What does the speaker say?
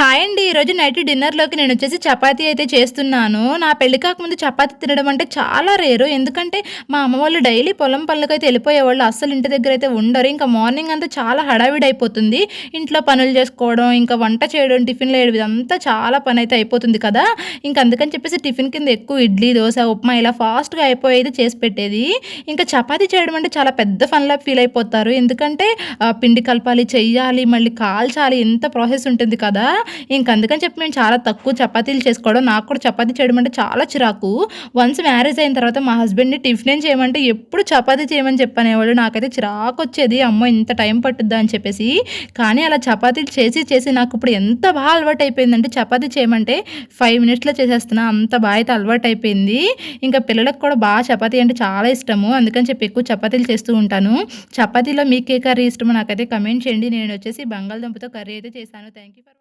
Hi అండి. ఈరోజు night డిన్నర్లోకి నేను వచ్చేసి చపాతీ అయితే చేస్తున్నాను. నా పెళ్ళి కాకముందు చపాతీ తినడం అంటే చాలా రేరు. ఎందుకంటే మా అమ్మ వాళ్ళు డైలీ పొలం పనులకైతే వెళ్ళిపోయేవాళ్ళు అస్సలు ఇంటి దగ్గర అయితే ఉండరు. ఇంకా మార్నింగ్ అంతా చాలా హడావిడి అయిపోతుంది. ఇంట్లో పనులు చేసుకోవడం ఇంకా వంట చేయడం టిఫిన్లు వేయడం ఇదంతా చాలా పని అయితే అయిపోతుంది కదా. ఇంకా అందుకని చెప్పేసి టిఫిన్ కింద ఎక్కువ ఇడ్లీ దోశ ఉప్మా ఇలా ఫాస్ట్గా అయిపోయేది చేసి పెట్టేది. ఇంకా చపాతీ చేయడం అంటే చాలా పెద్ద ఫన్లా ఫీల్ అయిపోతారు. ఎందుకంటే పిండి కలపాలి చెయ్యాలి మళ్ళీ కాల్చాలి. ఎంత ప్రాసెస్ ఉంటుంది కదా. అందుకని చెప్పి మేము చాలా తక్కువ చపాతీలు చేసుకోవడం నాకు కూడా చపాతీ చేయడం అంటే చాలా చిరాకు. వన్స్ మ్యారేజ్ అయిన తర్వాత మా హస్బెండ్ని టిఫిన్ చేయమంటే ఎప్పుడు చపాతీ చేయమని చెప్పనేవాడు. నాకైతే చిరాకు వచ్చేది అమ్మ ఇంత టైం పట్టుద్దా అని చెప్పేసి. కానీ అలా చపాతీలు చేసి చేసి నాకు ఇప్పుడు ఎంత బాగా అలవాటు అయిపోయిందంటే చపాతీ చేయమంటే ఫైవ్ మినిట్స్లో చేసేస్తున్నా అంత బాగా అయితే అలవాటు అయిపోయింది ఇంకా పిల్లలకు కూడా బాగా చపాతీ అంటే చాలా ఇష్టము. అందుకని చెప్పి ఎక్కువ చపాతీలు చేస్తూ ఉంటాను. చపాతీలో మీకు ఏ కర్రీ ఇష్టమో నాకైతే కమెంట్ చేయండి. నేను వచ్చేసి బంగాళదుంపతో కర్రీ అయితే చేశాను. Thank you for